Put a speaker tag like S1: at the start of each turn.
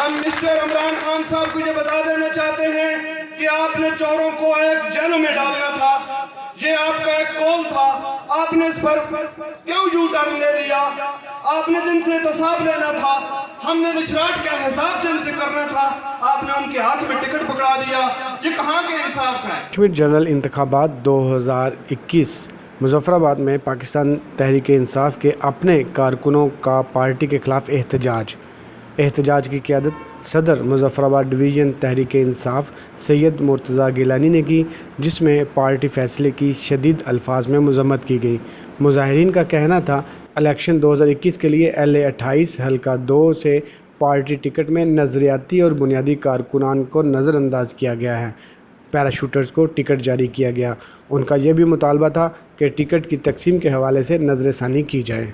S1: हम मिस्टर इमरान खान साहब को ये बता देना चाहते हैं कि आपने चोरों को एक जेल में डालना था। ये आपका एक कॉल था। आपने इस पर क्यों यू टर्न ले लिया? आपने जिनसे तसाब लेना था, हमने रिचराट के हिसाब से इनसे करना था, आपने उनके हाथ में टिकट पकड़ा दिया। ये कहाँ के इंसाफ है?
S2: कश्मीर जनरल इंतबात 2021 मुजफ्फराबाद में पाकिस्तान तहरीक इंसाफ के अपने कारकुनों का पार्टी के ख़िलाफ़ एहतजाज। एहतजाज की क़्यादत। सदर मुजफ्फराबाद डिवीज़न तहरीक इंसाफ सैयद मुर्तज़ा गिलानी ने की, जिसमें पार्टी फ़ैसले की शदीद अल्फाज में मजम्मत की गई। मुजाहरीन का कहना था, इलेक्शन 2021 के लिए एल ए अट्ठाईस हल्का दो से पार्टी टिकट में नज़रियाती और बुनियादी कारकुनान को नज़रअंदाज किया गया है। पैराशूटर्स को टिकट जारी किया गया। उनका यह भी मुतालबा था कि टिकट की तकसीम के हवाले से नज़र षानी की जाए।